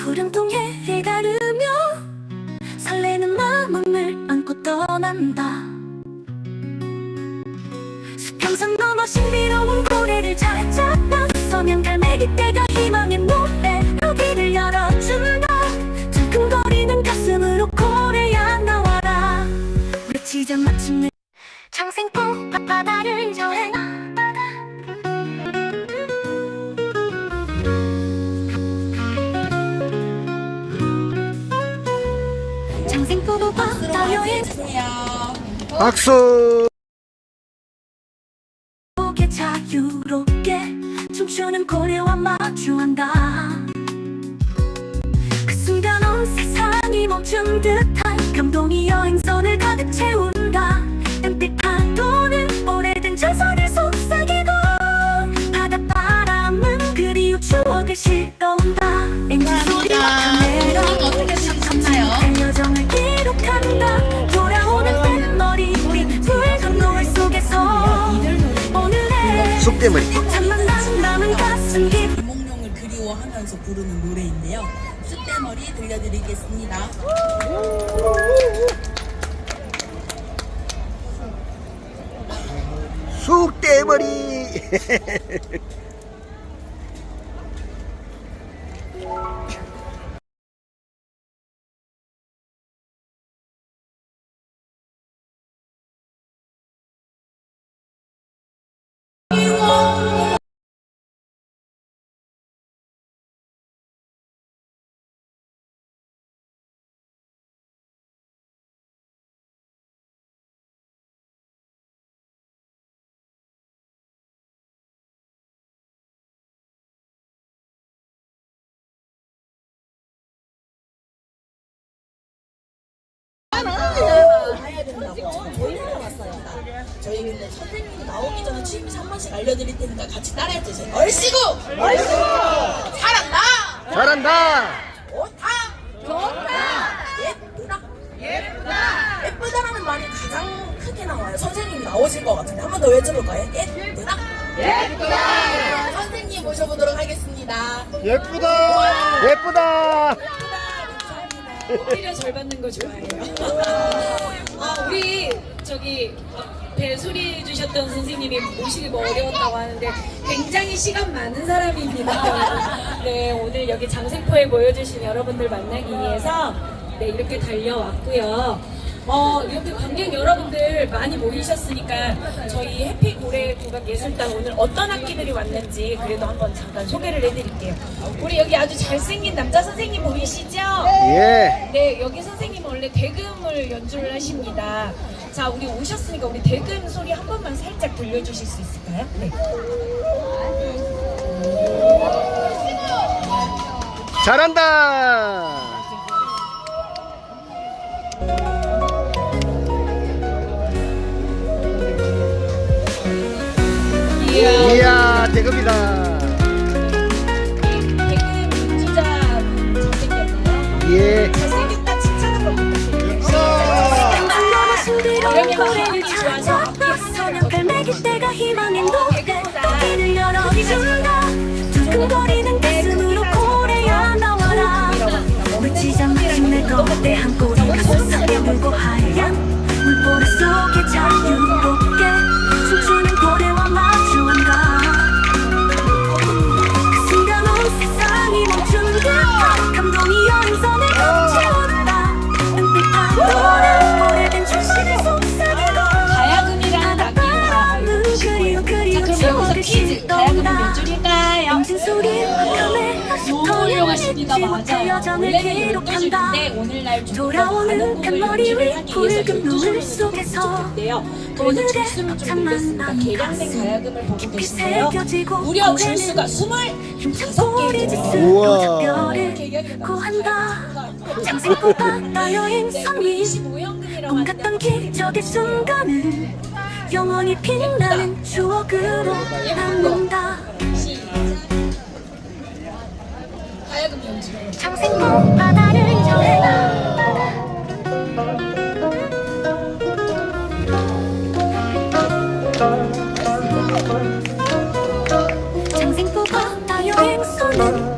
푸른 동해에 가르며 설레는 마음을 안고 떠난다. 수평선 넘어 신비로운 고래를 찾아가 서면 갈매기 떼가 희망의 노래로 길을 열어준다. 두근거리는 가슴으로 고래야 나와라. 외치자 마침내 박수! 자유롭게 춤추는 고래와 마주한다. 그 순간 온 세상이 멈춘 듯한 감동이 여행선을 가득 채운다. 은빛 파도는 오래된 전설을 속삭이고 바닷바람은 그리운 추억을 실 깊 이몽룡을 그리워하면서 부르는 노래인데요. 쑥대머리 들려드리겠습니다. 쑥대머리 저희 근데 선생님이 나오기 전에 취임새 한 번씩 알려드릴 테니까 같이 따라해 주세요. 얼씨구! 얼씨구! 잘한다! 잘한다 좋다! 좋다! 예쁘다! 예쁘다! 예쁘다라는 말이 가장 크게 나와요. 선생님이 나오실 것 같은데 한 번 더 외쳐볼까요? 예쁘다! 예쁘다! 선생님 모셔보도록 하겠습니다. 예쁘다 예쁘다 오히려 절 받는 거 좋아해요. 아, 우리 저기 앞에 소리해 주셨던 선생님이 모시기 뭐 어려웠다고 하는데 굉장히 시간 많은 사람입니다. 네, 오늘 여기 장생포에 모여주신 여러분들 만나기 위해서 네, 이렇게 달려왔고요. 어, 이렇게 관객 여러분들 많이 모이셨으니까 저희 해피 고래 국악 예술단 오늘 어떤 악기들이 왔는지 그래도 한번 잠깐 소개를 해드릴게요. 우리 여기 아주 잘생긴 남자 선생님 보이시죠? 예 네, 여기 선생님은 원래 대금을 연주를 하십니다. 자, 우리 오셨으니까 우리 대금 소리 한 번만 살짝 들려주실 수 있을까요? 네. 잘한다 이야. 이야 대금이다 대금 연주자 잘생겼나요? 예 갈매기 떼가 여기서 퀴즈. 가야금은 몇 줄일까요? 너무 훌륭하십니다. 맞아요. 여정을 원래는 기록한다 12줄인데 오늘날 돌아오는 연주를 위 붉은 노을 12줄로 속에서 텐데요. 그래서 오늘의 줄수를 좀참 늘렸습니다. 계량된 가야금을 보고. 새겨지고 무려 줄수가 25 힘찬 소리 짓을 우와. 로작별을 고한다 바다 여행 선미 25연금이라고 꿈같던 기적의 순간을 영원히 빛나는 추억으로 남는다. 가야금 연주. 장생꽃 바다를 여행하 장생포 바다 여행선은